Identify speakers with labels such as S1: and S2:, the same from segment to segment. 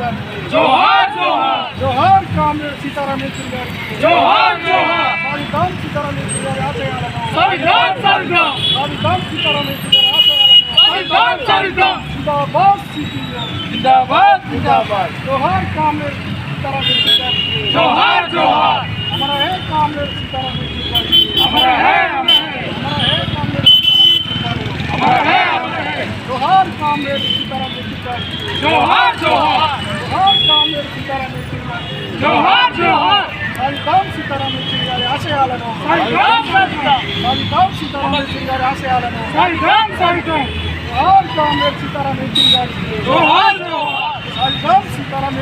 S1: जोहार जोहार। जोहार
S2: जोहार जोहार
S1: जोहार जोहार जोहार। संविधान सीताराम
S2: येचुरी आते
S1: संविधान संविधान संविधान सीताराम येचुरी
S2: आते संविधान
S1: संविधान जिंदाबाद
S2: सीपीएम। जिंदाबाद
S1: जिंदाबाद। जोहार कामरेड सीताराम येचुरी
S2: जोहार जोहार।
S1: हमारा है कामरेड सीताराम येचुरी
S2: हमारा है हमारा है।
S1: हमारा है जोहार कामरेड सीताराम येचुरी
S2: जोहार जोहार। జోహార్ జోహార్
S1: సంతం సీతారాం గారి ఆశయాలను
S2: సంతం
S1: సంతం సీతారాం గారి ఆశయాలను
S2: సంతం సంతం
S1: జోహార్ కామ్రేడ్ సీతారాం గారికి
S2: జోహార్ జోహార్
S1: సంతం సీతారాం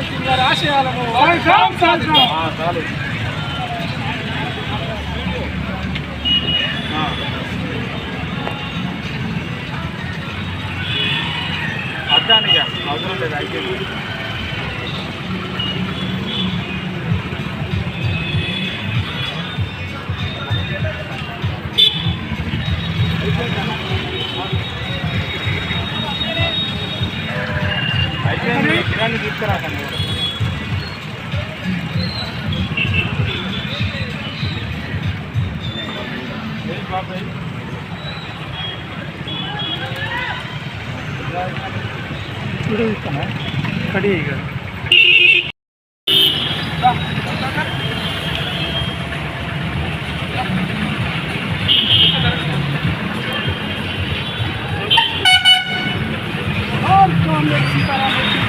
S3: అవసరం లేదు అయితే करा करने
S1: खड़ी है Come, let's
S2: see what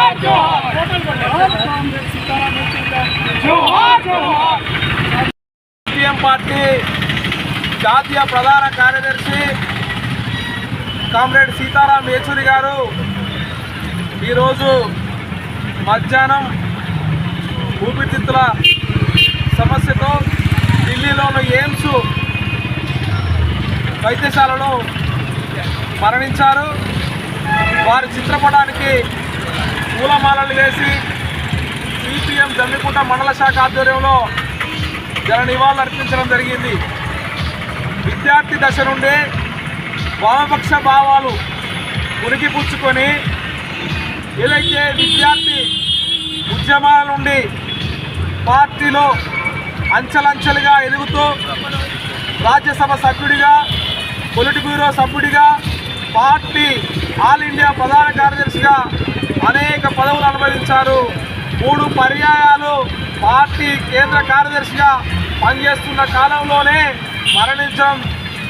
S3: CPM party జాతీయ ప్రధాన కార్యదర్శి కామ్రేడ్ సీతారాం యేచూరి గారు ఈరోజు మధ్యాహ్నం ఊపిరితిత్తుల సమస్యతో ఢిల్లీలోని ఎయిమ్స్ వైద్యశాలలో మరణించారు. వారి చిత్రపటానికి పూలమాలలు వేసి సిపిఎం జమ్మికుంట మండల శాఖ ఆధ్వర్యంలో జన నివాళులు అర్పించడం జరిగింది. విద్యార్థి దశ నుండి వామపక్ష భావాలు ఉనికిపుచ్చుకొని ఏదైతే విద్యార్థి ఉద్యమాల నుండి పార్టీలో అంచెలంచెలుగా ఎదుగుతూ రాజ్యసభ సభ్యుడిగా పొలిట్ బ్యూరో సభ్యుడిగా పార్టీ ఆల్ ఇండియా ప్రధాన కార్యదర్శిగా అనేక పదవులు అనుభవించారు. మూడు పర్యాయాలు పార్టీ కేంద్ర కార్యదర్శిగా పనిచేస్తున్న కాలంలోనే మరణించడం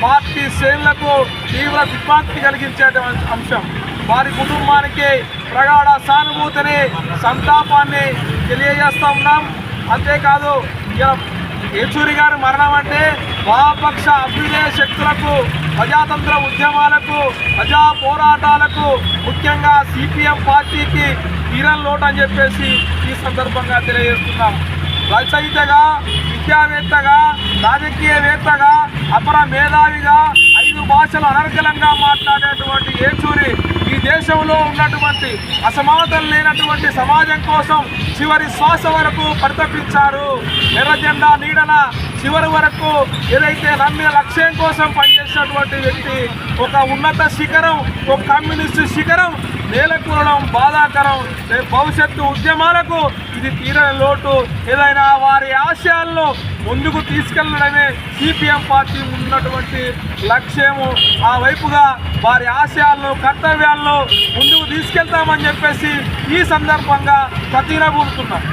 S3: పార్టీ శ్రేణులకు తీవ్ర విభ్రాంతి కలిగించేటువంటి అంశం. వారి కుటుంబానికి ప్రగాఢ సానుభూతిని సంతాపాన్ని తెలియజేస్తూ ఉన్నాం. అంతేకాదు ఇక యేచూరి గారి మరణం అంటే వామపక్ష అభ్యుదయ శక్తులకు ప్రజాతంత్ర ఉద్యమాలకు ప్రజా పోరాటాలకు ముఖ్యంగా సిపిఎం పార్టీకి తీరం లోటు అని చెప్పేసి ఈ సందర్భంగా తెలియజేస్తున్నాం. రచయితగా విద్యావేత్తగా రాజకీయవేత్తగా అపర మేధావిగా ఐదు భాషలు అనర్గలంగా మాట్లాడేటువంటి ఏచూరి ఈ దేశంలో ఉన్నటువంటి అసమానతలు లేనటువంటి సమాజం కోసం చివరి శ్వాస వరకు పరితపించారు. ఎర్రజెండా నీడన చివరి వరకు ఏదైతే నమ్మిన లక్ష్యం కోసం పనిచేసినటువంటి వ్యక్తి ఒక ఉన్నత శిఖరం ఒక కమ్యూనిస్టు శిఖరం నేలకూరడం బాధాకరం. భవిష్యత్తు ఉద్యమాలకు ఇది తీరని లోటు. ఏదైనా వారి ఆశయాలను ముందుకు తీసుకెళ్ళడమే సిపిఎం పార్టీ ఉన్నటువంటి లక్ష్యము. ఆ వైపుగా వారి ఆశయాలను కర్తవ్యాలను ముందుకు తీసుకెళ్తామని చెప్పేసి ఈ సందర్భంగా ప్రతినబూరుతున్నాం